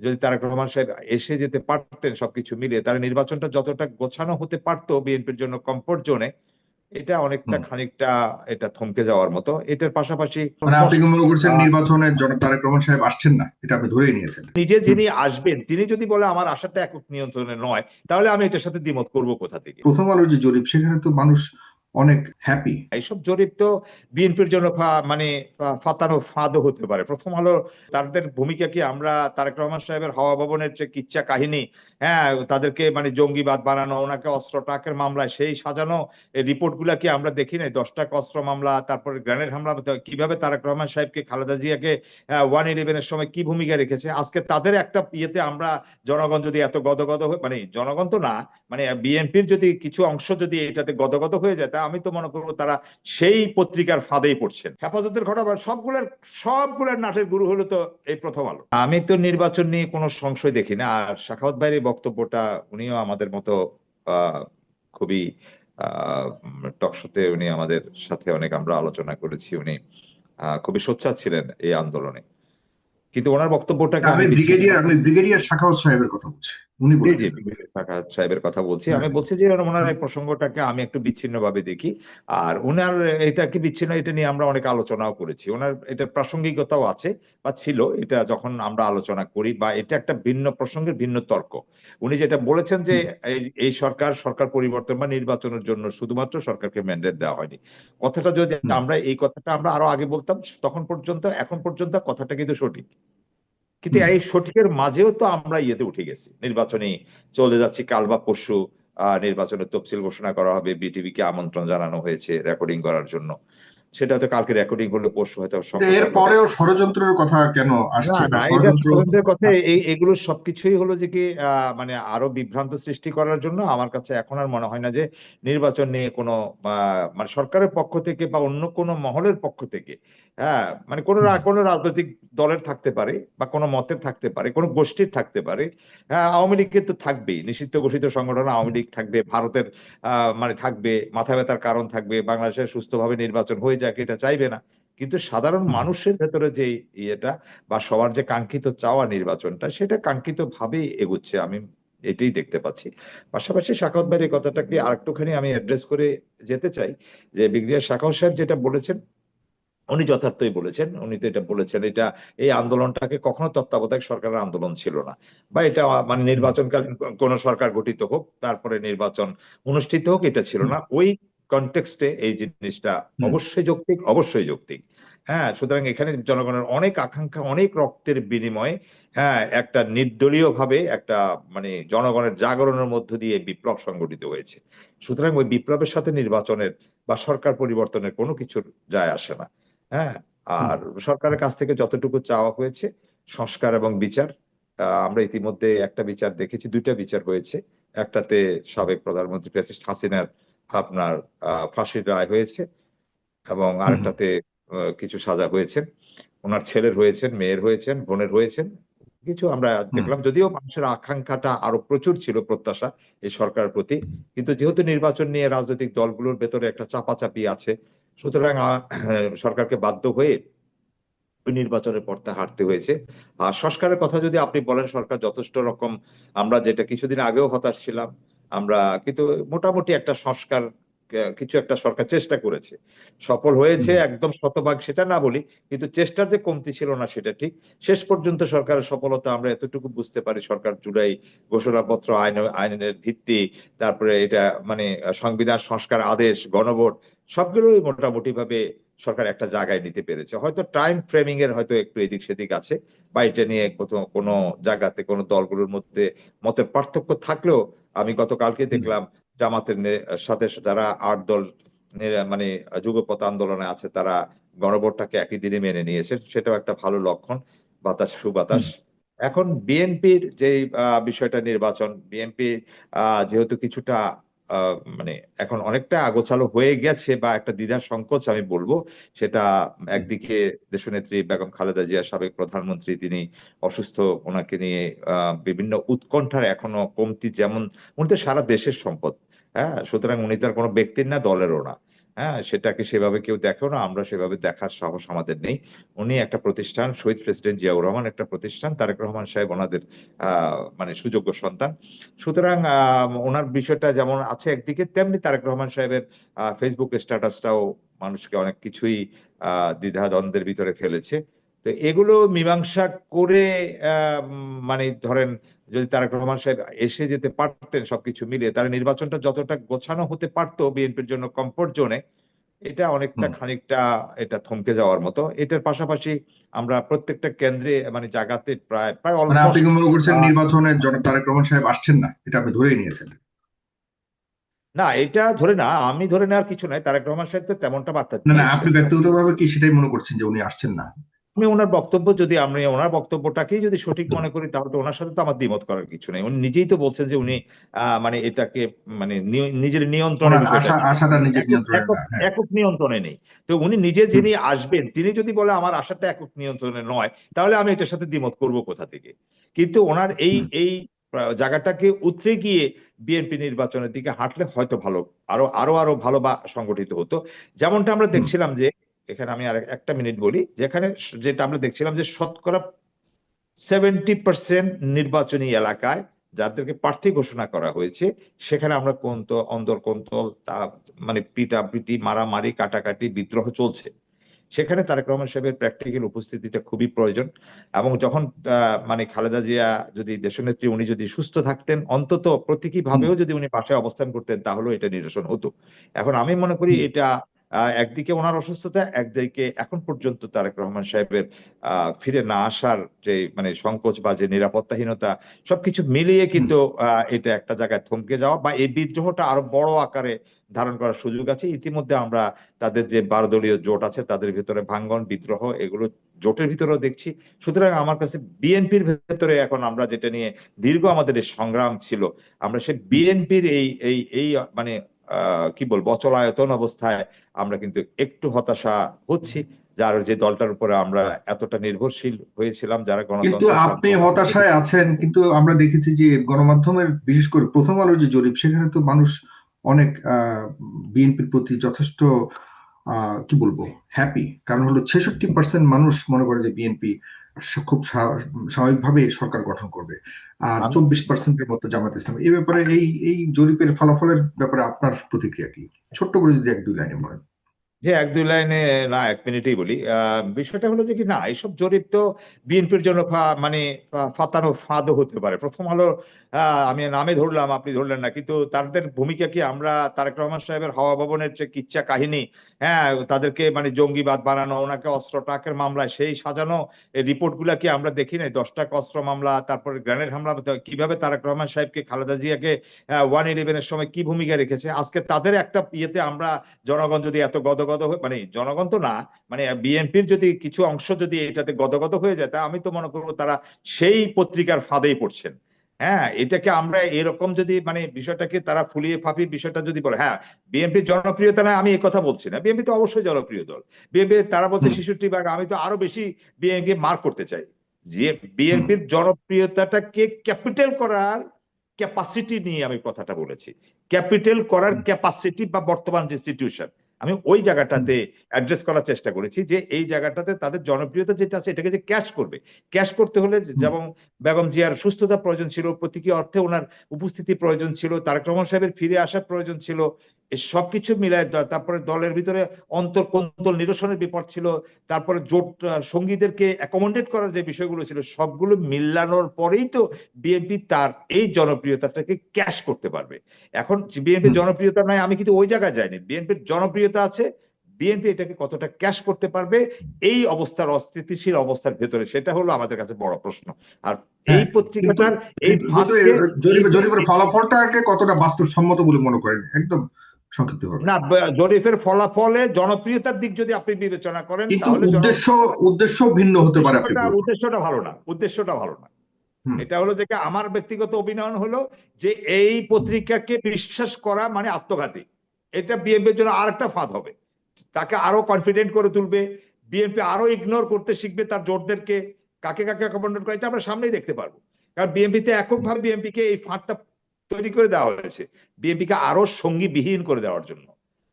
যদি তারেক রহমান সাহেব এসে যেতে পারতেন সবকিছু মিলিয়ে তাহলে নির্বাচনটা যতটা গোছানো হতে পারতো বিএনপির জন্য কমফোর্ট জোনে এটা অনেকটা খানিকটা এটা থমকে যাওয়ার মতো। এটার পাশাপাশি মানে আপনি মনে করছেন আহ, নির্বাচনে তারেক রহমান সাহেব আসছেন না? এটা আপনি ধরেই নিয়েছেন। নিজে যিনি আসবেন তিনি যদি বলে আমার আশাটা একক নিয়ন্ত্রণে নয় তাহলে আমি এটার সাথে দ্বিমত করব কোথা থেকে? প্রথম আলো যে জরিপ সেখানে তো মানুষ অনেক হ্যাপি এইসব জরিপ তো বিএনপির জন্য মানে ফাতানো ফাঁদও হতে পারে। প্রথম আলো তাদের ভূমিকা কি? আমরা তারেক রহমান সাহেবের হাওয়া ভবনের যে কিচ্ছা কাহিনী হ্যাঁ তাদেরকে মানে জঙ্গিবাদ বানানো, ওনাকে অস্ত্র টাকের মামলায় সেই সাজানো রিপোর্টগুলা কি আমরা দেখি নাই? দশটা অস্ত্র মামলা, তারপরে গ্রেনেড হামলা কীভাবে তারেক রহমান সাহেবকে খালেদা জিয়াকে ওয়ান ইলেভেনের সময় কি ভূমিকা রেখেছে? আজকে তাদের একটা ইয়েতে আমরা জনগণ যদি এত গদগদ হয়ে মানে জনগণ তো না মানে বিএনপির যদি কিছু অংশ যদি এটাতে গদগদ হয়ে যায়, তা আমি তো মনে করব তারা সেই পত্রিকার ফাঁদেই পড়ছেন। হেফাজতের ঘটনা সবগুলোর সবগুলোর নাটের গুরু হলো তো এই প্রথম আলো। আমি তো নির্বাচন নিয়ে কোনো সংশয় দেখি না, আর শাখাওয়াত ভাইয়ের বক্তব্যটা উনিও আমাদের মতো আহ, খুবই টকশোতে উনি আমাদের সাথে অনেক আমরা আলোচনা করেছি উনি আহ, খুবই সোচ্চার ছিলেন এই আন্দোলনে। কিন্তু ওনার বক্তব্যটাকে আমি আমি ব্রিগেডিয়ার আমি ব্রিগেডিয়ার শাখাওয়াত সাহেবের কথা বলছি। উনি বলেছেন। সাহেবের কথা বলছি। হ্যাঁ। আমি বলছি যে ওনার এই প্রসঙ্গটাকে আমি একটু বিচ্ছিন্ন ভাবে দেখি। আর ওনার এটা কি বিচ্ছিন্ন এটা নিয়ে আমরা অনেক আলোচনাও করেছি। ওনার এটা প্রাসঙ্গিকতাও আছে বা ছিল এটা যখন আমরা আলোচনা করি বা এটা একটা ভিন্ন প্রসঙ্গের ভিন্ন তর্ক। উনি যেটা বলেছেন যে এই সরকার সরকার পরিবর্তন বা নির্বাচনের জন্য শুধুমাত্র সরকারকে ম্যান্ডেট দেওয়া হয়নি। কথাটা যদি আমরা এই কথাটা আমরা আরও আগে বলতাম তখন পর্যন্ত এখন পর্যন্ত কথাটা কিন্তু সঠিক। কিন্তু এই সঠিকের মাঝেও তো আমরা ইয়েতে উঠে গেছি। নির্বাচনে চলে যাচ্ছি কাল বা পরশু আহ, নির্বাচনের তফসিল ঘোষণা করা হবে বিটিভি কে আমন্ত্রণ জানানো হয়েছে রেকর্ডিং করার জন্য। সেটা হয়তো কালকে রেকর্ডিং হলে পরশু হয়তো ষড়যন্ত্রের কথা কেন আসছে ষড়যন্ত্রের কথা এই এগুলো সবকিছুই হলো যে কি মানে আরও বিভ্রান্ত সৃষ্টি করার জন্য আমার কাছে এখন আর মনে হয় না যে নির্বাচন নিয়ে কোনো মানে সরকারের পক্ষ থেকে বা অন্য কোনো মহলের পক্ষ থেকে হ্যাঁ মানে কোনো কোনো রাজনৈতিক দলের থাকতে পারে বা কোনো মতের থাকতে পারে কোনো গোষ্ঠীর থাকতে পারে হ্যাঁ আওয়ামী লীগের তো থাকবেই নিষিদ্ধ ঘোষিত সংগঠন আওয়ামী লীগ থাকবে ভারতের আহ, মানে থাকবে মাথা ব্যথার কারণ থাকবে বাংলাদেশের সুস্থভাবে নির্বাচন হয়ে যাক এটা চাইবে না। কিন্তু সাধারণ মানুষের ভেতরে যে ইয়েটা বা সবার যে কাঙ্ক্ষিত চাওয়া নির্বাচনটা সেটা কাঙ্ক্ষিত ভাবেই এগুচ্ছে আমি এটাই দেখতে পাচ্ছি। পাশাপাশি শাখাওয়াত ভাইয়ের এই কথাটাকে আরেকটুখানি আমি অ্যাড্রেস করে যেতে চাই? যে ব্রিগেডিয়ার শাখাওয়াত সাহেব যেটা বলেছেন উনি যথার্থই বলেছেন উনি তো এটা বলেছেন এটা এই আন্দোলনটাকে কখনো তত্ত্বাবধায়ক সরকারের আন্দোলন ছিল না। বা এটা মানে নির্বাচনকালীন কোন সরকার গঠিত হোক তারপরে নির্বাচন অনুষ্ঠিত হোক এটা ছিল না। ওই কনটেক্সটে এই জিনিসটা অবশ্যই যৌক্তিক অবশ্যই যৌক্তিক। হ্যাঁ সুতরাং এখানে জনগণের অনেক আকাঙ্ক্ষা অনেক রক্তের বিনিময়ে হ্যাঁ একটা নির্দলীয় ভাবে একটা মানে জনগণের জাগরণের মধ্য দিয়ে বিপ্লব সংগঠিত হয়েছে। সুতরাং ওই বিপ্লবের সাথে নির্বাচনের বা সরকার পরিবর্তনের কোনো কিছুর যায় আসে না। হ্যাঁ আর সরকারের কাছ থেকে যতটুকু চাওয়া হয়েছে সংস্কার এবং বিচার আহ, আমরা ইতিমধ্যে একটা বিচার দেখেছি দুইটা বিচার হয়েছে। একটাতে সাবেক প্রধানমন্ত্রী প্রেসিডেন্ট হাসিনার আপনার আহ, ফাঁসির রায় হয়েছে এবং আরেকটাতে কিছু সাজা হয়েছে। ওনার ছেলের হয়েছেন মেয়ের হয়েছেন বোনের হয়েছেন। কিছু আমরা দেখলাম যদিও মানুষের আকাঙ্ক্ষাটা আরও প্রচুর ছিল প্রত্যাশা এই সরকারের প্রতি। কিন্তু যেহেতু নির্বাচন নিয়ে রাজনৈতিক দলগুলোর ভেতরে একটা চাপাচাপি আছে সুতরাং সরকারকে বাধ্য হয়ে নির্বাচনের পথে হাঁটতে হয়েছে। আর সংস্কারের কথা যদি আপনি বলেন সরকার যথেষ্ট রকম আমরা যেটা কিছুদিন আগেও হতাশ ছিলাম আমরা কিন্তু মোটামুটি একটা সংস্কার কিছু একটা সরকার চেষ্টা করেছে। সফল হয়েছে একদম শতভাগ সেটা না বলি কিন্তু চেষ্টার যে কমতি ছিল না সেটা ঠিক। শেষ পর্যন্ত সরকারের সফলতা আমরা এতটুকু বুঝতে পারি সরকার জুড়াই ঘোষণাপত্র আইন আইনের ভিত্তি তারপরে এটা মানে সংবিধান সংস্কার আদেশ গণভোট সবগুলোই মোটামুটি ভাবে সরকার একটা জায়গায় নিতে পেরেছে। হয়তো টাইম ফ্রেমিং এর হয়তো একটু এদিক সেদিক আছে বা এটা নিয়ে কোথাও কোনো জায়গাতে কোনো দলগুলোর মধ্যে মতের পার্থক্য থাকলেও আমি গতকালকে দেখলাম জামাতের সাথে যারা আট দল মানে যুগপথ আন্দোলনে আছে তারা গণভোটটাকে একই দিনে মেনে নিয়েছে। সেটাও একটা ভালো লক্ষণ বাতাস সুবাতাস। এখন বিএনপির যে আহ, বিষয়টা নির্বাচন বিএনপি যেহেতু কিছুটা মানে এখন অনেকটা আগোছালো হয়ে গেছে বা একটা দ্বিধা সংকোচ আমি বলব। সেটা একদিকে দেশনেত্রী বেগম খালেদা জিয়া সাবেক প্রধানমন্ত্রী, তিনি অসুস্থ, ওনাকে নিয়ে বিভিন্ন উৎকণ্ঠার এখনও কমতি যেমন উনি তো সারা দেশের সম্পদ। হ্যাঁ সুতরাং উনি তার কোনো ব্যক্তির না, দলেরও না। হ্যাঁ সেটাকে সেভাবে কেউ দেখেও না, আমরা সেভাবে দেখার সাহস আমাদের নেই। উনি একটা প্রতিষ্ঠান, শহীদ প্রেসিডেন্ট জিয়াউর রহমান একটা প্রতিষ্ঠান, তারেক রহমান সাহেব ওনাদের মানে সুযোগ্য সন্তান। সুতরাং ওনার বিষয়টা যেমন আছে একদিকে, তেমনি তারেক রহমান সাহেবের ফেসবুক স্ট্যাটাসটাও মানুষকে অনেক কিছুই দ্বিধা দ্বন্দ্বের ভিতরে ফেলেছে। তো এগুলো মীমাংসা করে মানে ধরেন যদি তারেক রহমান সাহেব এসে যেতে পারতেন সবকিছু মিলিয়ে তার নির্বাচনটা যতটা গোছানো হতে পারতো বিএনপির জন্য কমফোর্ট জোনে এটা অনেকটা খানিকটা এটা থমকে যাওয়ার মতো। এটার পাশাপাশি আমরা প্রত্যেকটা কেন্দ্রে মানে জায়গাতে প্রায় প্রায় মানে আপনি মনে করছেন নির্বাচনে তারেক রহমান সাহেব আসছেন না? এটা আপনি ধরেই নিয়েছেন। না এটা ধরে না আমি ধরে নেওয়ার কিছু নাই। তারেক রহমান সাহেব তো তেমনটা বার্তা না আপনি ব্যক্তিগতভাবে কি সেটাই মনে করছেন যে উনি আসছেন না? আমি ওনার বক্তব্য যদি আমি ওনার বক্তব্যটাকেই যদি সঠিক মনে করি তাহলে তো ওনার সাথে তো আমার দ্বিমত করার কিছু নেই। উনি নিজেই তো বলছেন যে উনি মানে এটাকে মানে নিজের নিয়ন্ত্রণে হ্যাঁ। একক নিয়ন্ত্রণে নেই। তো উনি নিজে যিনি আসবেন তিনি যদি বলে আমার আশাটা একক নিয়ন্ত্রণে নয় তাহলে আমি এটার সাথে দ্বিমত করব কোথা থেকে? কিন্তু ওনার এই এই জায়গাটাকে উতরে গিয়ে বিএনপি নির্বাচনের দিকে হাঁটলে হয়তো ভালো আরও আরও আরও ভালো বা সংগঠিত হতো। যেমনটা আমরা দেখছিলাম যে এখানে আমি আর একটা মিনিট বলি। যেখানে যেটা আমরা দেখছিলাম যে শতকরা সেভেন্টি পার্সেন্ট নির্বাচনী এলাকায় যাদেরকে প্রার্থী ঘোষণা করা হয়েছে সেখানে আমরা কোন্ত অন্দর কোন্তল তা মানে পিটাপিটি মারামারি কাটাকাটি বিদ্রোহ চলছে। সেখানে তারেক রহমান সাহেবের প্র্যাকটিক্যাল উপস্থিতিটা খুবই প্রয়োজন এবং যখন আহ, মানে খালেদা জিয়া যদি দেশনেত্রী উনি যদি সুস্থ থাকতেন অন্তত প্রতীকী ভাবেও যদি উনি পাশে অবস্থান করতেন তাহলেও এটা নিরসন হতো। এখন আমি মনে করি এটা একদিকে ওনার অসুস্থতা একদিকে এখন পর্যন্ত তারেক রহমান সাহেবের আহ, ফিরে না আসার যে মানে সংকোচ বা যে নিরাপত্তাহীনতা সবকিছু মিলিয়ে কিন্তু এটা একটা জায়গায় থমকে যাওয়া বা এই বিদ্রোহটা আরও বড় আকারে ধারণ করার সুযোগ আছে। ইতিমধ্যে আমরা তাদের যে বারদলীয় জোট আছে তাদের ভিতরে ভাঙ্গন বিদ্রোহ এগুলো জোটের ভিতরেও দেখছি। সুতরাং আমার কাছে বিএনপির ভেতরে এখন আমরা যেটা নিয়ে দীর্ঘ আমাদের সংগ্রাম ছিল আমরা সে বিএনপির এই এই এই মানে কি বলব অচলায়তন অবস্থায় আমরা কিন্তু একটু হতাশা হচ্ছি যার যে দলটার উপরে আমরা এতটা নির্ভরশীল হয়েছিলাম যারা গণতন্ত্র আপনি হতাশায় আছেন কিন্তু আমরা দেখেছি যে গণমাধ্যমের বিশেষ করে প্রথম আলোর যে জরিপ সেখানে তো মানুষ অনেক বিএনপির প্রতি যথেষ্ট আহ, কি বলব হ্যাপি কারণ হলো ছেষট্টি পার্সেন্ট মানুষ মনে করে যে বিএনপি খুব স্বা- স্বাভাবিকভাবে সরকার গঠন করবে। আর চব্বিশ পার্সেন্টের মতো জামাত ইসলাম। এই ব্যাপারে এই এই জরিপের ফলাফলের ব্যাপারে আপনার প্রতিক্রিয়া কি? ছোট্ট করে যদি এক দুই লাইনে বলেন। যে এক, দুই লাইনে, না, এক মিনিটেই বলি। বিষয়টা হলো যে কি, না, এইসব জরিপ তো বিএনপির জন্য মানে ফাতানো ফাঁদও হতে পারে। প্রথম আলো আমি নামে ধরলাম, আপনি ধরলেন না। কিন্তু তাদের ভূমিকা কি, আমরা তারেক রহমান সাহেবের হাওয়া ভবনের যে কিচ্ছা কাহিনী হ্যাঁ তাদেরকে মানে জঙ্গিবাদ বানানো, ওনাকে অস্ত্র টাকের মামলায় সেই সাজানো রিপোর্টগুলা কি আমরা দেখি নাই? দশটা অস্ত্র মামলা, তারপরে গ্রেনেড হামলা কীভাবে তারেক রহমান সাহেবকে খালেদা জিয়াকে ওয়ান ইলেভেনের সময় কি ভূমিকা রেখেছে? আজকে তাদের একটা ইয়েতে আমরা, জনগণ যদি এত গদগদ হয়ে মানে জনগণ তো না মানে বিএনপির যদি কিছু অংশ যদি এটাতে গদগদ হয়ে যায় তা আমি তো মনে করব তারা সেই পত্রিকার ফাঁদেই পড়ছেন। হ্যাঁ এটাকে আমরা এরকম যদি মানে বিষয়টাকে তারা ফুলিয়ে ফাঁপিয়ে বিষয়টা যদি বলে হ্যাঁ বিএনপির জনপ্রিয়তা না আমি কথা বলছি না। বিএনপি তো অবশ্যই জনপ্রিয় দল। বিএনপি তারা বলছে। ছেষট্টি ভাগ আমি তো আরও বেশি বিএনপি মার করতে চাই। যে বিএনপির জনপ্রিয়তাটাকে ক্যাপিটাল করার ক্যাপাসিটি নিয়ে আমি কথাটা বলেছি। ক্যাপিটাল করার ক্যাপাসিটি বা বর্তমান যে সিচুয়েশন আমি ওই জায়গাটাতে অ্যাড্রেস করার চেষ্টা করেছি যে এই জায়গাটাতে তাদের জনপ্রিয়তা যেটা আছে এটাকে যে ক্যাশ করবে। ক্যাশ করতে হলে যেমন বেগম জিয়ার সুস্থতা প্রয়োজন ছিল প্রতীকী অর্থে ওনার উপস্থিতি প্রয়োজন ছিল তারেক রহমান সাহেবের ফিরে আসার প্রয়োজন ছিল এই সবকিছু মিলায় তারপরে দলের ভিতরে অন্তর কন্তল নিরসনের বিপদ ছিল তারপরে জোট সঙ্গীদেরকে অ্যাকোমোডেট করার যে বিষয়গুলো ছিল সবগুলো মিলানোর পরেই তো বিএনপি তার এই জনপ্রিয়তাটাকে ক্যাশ করতে পারবে। এখন বিএনপির জনপ্রিয়তা নাই আমি কিন্তু ওই জায়গায় যাইনি। বিএনপির জনপ্রিয়তা আছে বিএনপি এটাকে কতটা ক্যাশ করতে পারবে এই অবস্থার অস্থিতিশীল অবস্থার ভেতরে সেটা হলো আমাদের কাছে বড় প্রশ্ন। আর এই হ্যাঁ, পত্রিকাটার এই কিন্তু কিন্তু ফাঁদকে- এ- জরিপের জরিপের ফলাফলটাকে কতটা বাস্তবসম্মত বলে মনে করেন? একদম সংক্ষিপ্ত না জরিপের ফলাফলে জনপ্রিয়তার দিক যদি আপনি বিবেচনা করেন তাহলে উদ্দেশ্য উদ্দেশ্য ভিন্ন হতে পারে উদ্দেশ্যটা- ভালো না উদ্দেশ্যটা ভালো না। এটা হলো যে আমার ব্যক্তিগত অভিনয়ন হলো যে এই পত্রিকাকে বিশ্বাস করা মানে আত্মঘাতী। এটা বিএনপির জন্য আরেকটা ফাঁদ হবে। তাকে আরও কনফিডেন্ট করে তুলবে বিএনপি আরও ইগনোর করতে শিখবে তার জোটদেরকে কাকে কাকে অ্যাকোমোডেট করে এটা আমরা সামনেই দেখতে পারব। কারণ বিএনপিতে এককভাবে বিএনপিকে এই ফাঁদটা তৈরি করে দেওয়া হয়েছে। বিএনপিকে আরও সঙ্গী বিহীন করে দেওয়ার জন্য।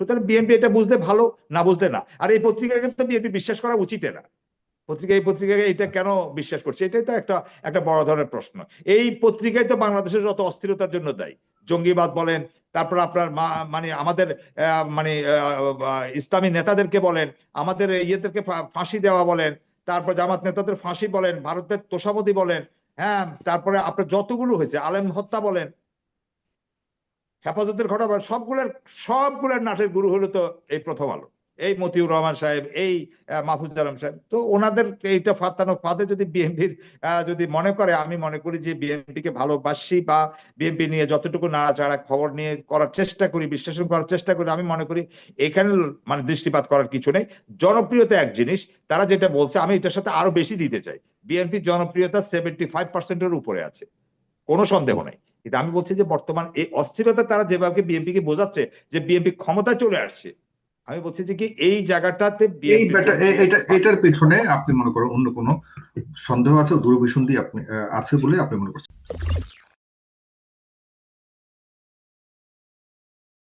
সুতরাং বিএনপি এটা বুঝতে ভালো, না বুঝতে না। আর এই পত্রিকাকে তো বিএনপি বিশ্বাস করা উচিত না। পত্রিকা, এই পত্রিকাকে এটা কেন বিশ্বাস করছে? এটাই তো একটা একটা বড় ধরনের প্রশ্ন। এই পত্রিকায় তো বাংলাদেশের যত অস্থিরতার জন্য দায়ী। জঙ্গিবাদ বলেন, তারপর আপনার মানে আমাদের মানে ইসলামী নেতাদেরকে বলেন, আমাদের ইয়েদেরকে ফাঁসি দেওয়া বলেন, তারপর জামাত নেতাদের ফাঁসি বলেন, ভারতের তোষামদি বলেন হ্যাঁ তারপরে আপনার যতগুলো হয়েছে, আলেম হত্যা বলেন হেফাজতের ঘটনা সবগুলোর সবগুলোর নাটের গুরু হলো তো এই প্রথম আলো। এই মতিউর রহমান সাহেব, এই মাহফুজ আলম সাহেব। তো ওনাদের এইটা ফাতানো ফাঁদে যদি বিএনপির যদি মনে করে, আমি মনে করি যে বিএনপি কে ভালোবাসি বা বিএনপি নিয়ে যতটুকু নাড়াচাড়া খবর নিয়ে করার চেষ্টা করি, বিশ্লেষণ করার চেষ্টা করি, আমি মনে করি এখানে মানে দৃষ্টিপাত করার কিছু নেই। জনপ্রিয়তা এক জিনিস, তারা যেটা বলছে, আমি এটার সাথে আরও বেশি দিতে চাই। বিএনপির জনপ্রিয়তা সেভেন্টি ফাইভ পার্সেন্টের উপরে আছে। কোনো সন্দেহ নেই। কিন্তু আমি বলছি যে বর্তমান এই অস্থিরতা তারা যেভাবে বিএনপি কে বোঝাচ্ছে যে বিএনপি ক্ষমতা চলে আসছে আমি বলছি যে কি এই জায়গাটাতে এটার পেছনে আপনি মনে করেন অন্য কোনো সন্দেহ আছে দূরভিসন্ধি আপনি আছে বলে আপনি মনে করছেন?